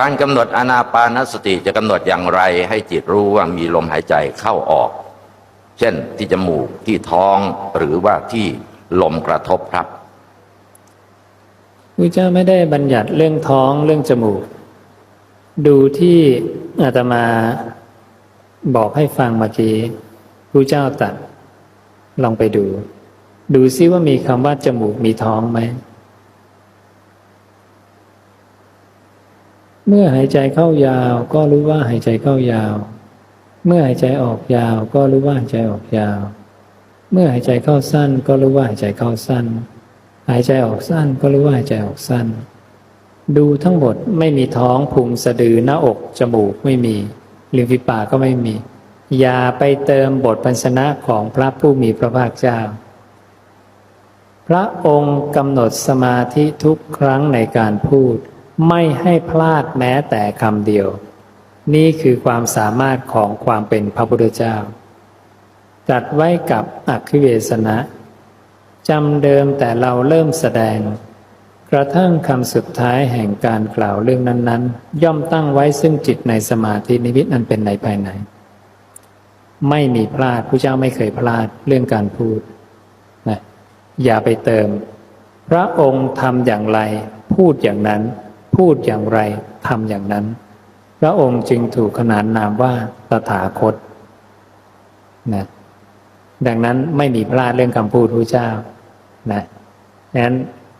การกำหนดอานาปานสติจะกำหนดอย่างไรให้จิตรู้ว่ามีลมหายใจเข้าออก เช่นที่จมูกที่ท้องหรือว่าที่ลมกระทบครับพระเจ้าไม่ได้บัญญัติเรื่องท้องเรื่องจมูก ดูที่อาตมาบอกให้ฟังเมื่อกี้พระเจ้าตัดลองไปดู ดูซิว่ามีคำว่าจมูกมีท้องไหม เมื่อหายใจเข้ายาว ก็รู้ว่าหายใจเข้ายาว เมื่อหายใจออกยาว ก็รู้ว่าหายใจออกยาว เมื่อหายใจเข้าสั้น ก็รู้ว่าหายใจเข้าสั้น หายใจออกสั้นก็รู้ว่าหายใจออกสั้น ดูทั้งหมดไม่มีท้องพุงสะดือหน้าอกจมูกไม่มีริมฝีปากก็ไม่มี อย่าไปเติมบทพันชนะของพระผู้มีพระภาคเจ้า พระองค์กำหนดสมาธิทุกครั้งในการพูด ไม่ให้พลาดแม้แต่คำเดียว นี่คือความสามารถของความเป็นพระพุทธเจ้าตรัดไว้กับอักขิเวสนะจำเดิมแต่เราเริ่มแสดง กระทั่งคำสุดท้ายแห่งการกล่าวเรื่องนั้น ๆ ย่อมตั้งไว้ซึ่งจิตในสมาธินิมิตอันเป็นในภายใน ไม่มีพลาดพระเจ้าไม่เคยพลาดเรื่องการพูดนะอย่าไปเติม พระองค์ทำอย่างไรพูดอย่างนั้น พูดอย่างไรทำอย่างนั้น พระองค์จึงถูกขนานนามว่าตถาคตนะดังนั้นไม่มีพลาดเรื่องคำพูดพระเจ้านะนั้น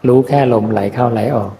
รู้แค่ลมไหลเข้าไหลออก